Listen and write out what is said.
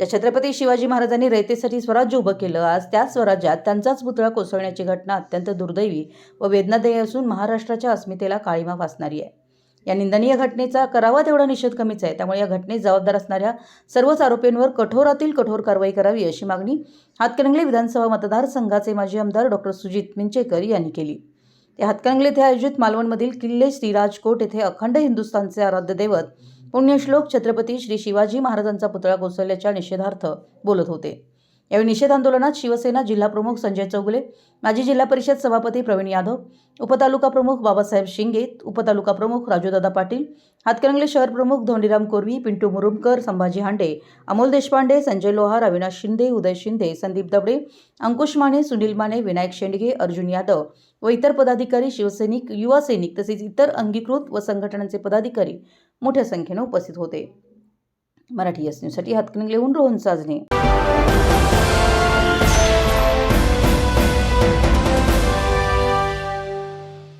ज्या छत्रपती शिवाजी महाराजांनी रयतेसाठी स्वराज्य उभं केलं आज त्या स्वराज्यात त्यांचाच पुतळा कोसळण्याची घटना अत्यंत दुर्दैवी व वेदनादायी असून महाराष्ट्राच्या अस्मितेला काळीमा फासणारी आहे. या निंदनीय घटनेचा करावा तेवढा निषेध कमीच आहे. त्यामुळे या घटनेत जबाबदार असणाऱ्या सर्वच आरोपींवर कठोरातील कठोर कारवाई करावी अशी मागणी हातकणंगले विधानसभा मतदारसंघाचे माजी आमदार डॉक्टर सुजित मिंचेकर यांनी केली. ते हातकणंगले येथे आयोजित मालवणमधील किल्ले श्रीराजकोट येथे अखंड हिंदुस्थानचे आराध्य दैवत पुण्यश्लोक छत्रपती श्री शिवाजी महाराजांचा पुतळा कोसळल्याच्या निषेधार्थ बोलत होते. यावेळी निषेध आंदोलनात शिवसेना जिल्हाप्रमुख संजय चौगुले माजी जिल्हा परिषद सभापती प्रवीण यादव उपतालुका प्रमुख बाबासाहेब शिंगे उपतालुका प्रमुख राजूदादा पाटील हातकणंगले शहर प्रमुख धोंडीराम कोरवी पिंटू मुरुमकर संभाजी हांडे अमोल देशपांडे संजय लोहार अविनाश शिंदे उदय शिंदे संदीप दबडे अंकुश माने सुनील माने विनायक शेंडगे अर्जुन यादव व इतर पदाधिकारी शिवसैनिक युवा सैनिक तसेच इतर अंगीकृत व संघटनांचे पदाधिकारी मोठ्या संख्येने उपस्थित होते. मराठी एस न्यूजसाठी हातकणंगलेहून रोहन साजने.